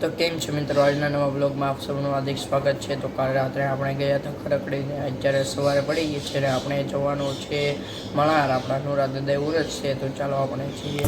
તો કેમ છે મિત્રો? આજના નવા બ્લોગમાં આપ સૌનું હાર્દિક સ્વાગત છે. તો કાલે રાત્રે આપણે ગયા હતા ખરકડીને અત્યારે સવારે પડી ગઈ છે અને આપણે જવાનું છે મણાર આપણા નુરા દાદા ઉરજ છે. તો ચાલો આપણે જઈએ.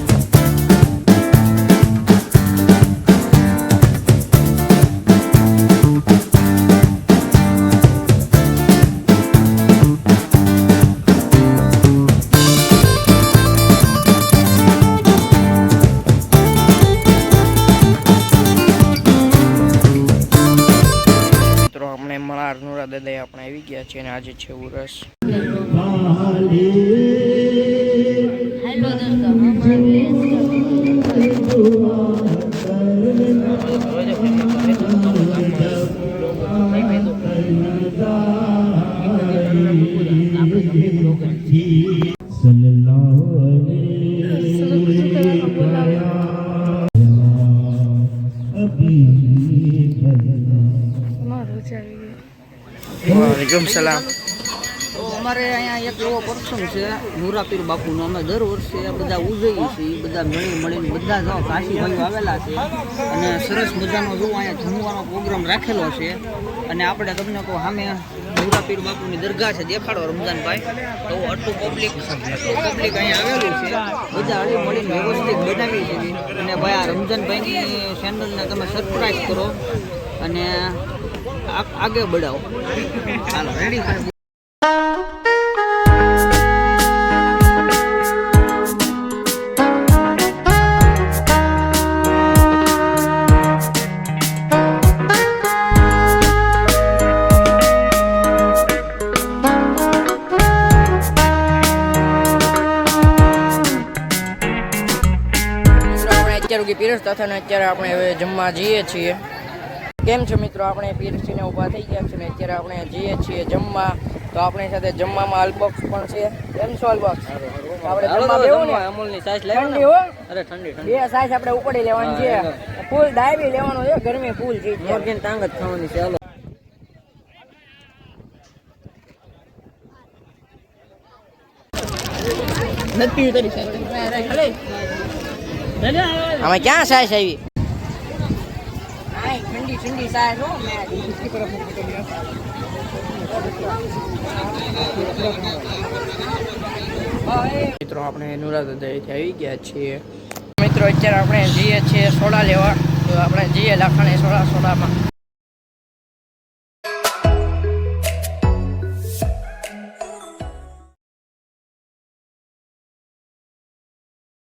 આપણે મણાર નુરા દાદા આપણે આવી ગયા છે અને આજે છે ઉરસ. હેલો દોસ્તો. તો અમારે અહીંયા એક એવો પ્રસંગ છે નુરાપીર બાપુનો. અમે દર વર્ષે બધા ઉજવીએ છીએ, બધા મળી મળીને બધા જાઓ કાશી ભાઈઓ આવેલા છે. અને સરસ મજાનો જો અહીંયા જમવાનો પ્રોગ્રામ રાખેલો છે. અને આપણે તમને કહો, સામે નુરાપીર બાપુની દરગાહ છે, દેખાડો રમજાનભાઈ તો આટલું પબ્લિક આટલું પબ્લિક અહીંયા આવેલું છે. બધા હળી મળીને વ્યવસ્થિત બનાવી છે અને ભાઈ, આ રમજાનભાઈની ચેનલને તમે સરપ્રાઈઝ કરો. અને આ- આગળ બઢાવો ચાલો રેડી અત્યારે સુધી પીરસતા અત્યારે આપણે હવે જમવા જઈએ છીએ. કેમ છો મિત્રો? આપણે પીરસીને ઊભા થઈ ગયા છે ને અત્યારે આપણે જઈએ છીએ જમવા. તો આપણી સાથે જમવામાં અલબોક્સ પણ છે. કેમ છો અલબોક્સ આપણે જમવા બેવું ને? અમૂલની સાઈઝ ઠંડી હો. અરે ઠંડી ઠંડી. બે સાઈઝ આપણે ઉપડી લેવાની છે. ફૂલ ડાયબી લેવાનું છે. ગરમી ફૂલ છે મોરગીન ટાંગ જ ખાવાની છે હાલો. અમે ક્યાં સાઈઝ આવી? ઠંડી સાઈઝ હો મિત્રો, આપણે નુરા દાદાથી આવી ગયા છીએ. મિત્રો, અત્યારે આપણે જઈએ છીએ સોડા લેવા. તો આપણે જઈએ લાખાણી સોડા સોડામાં.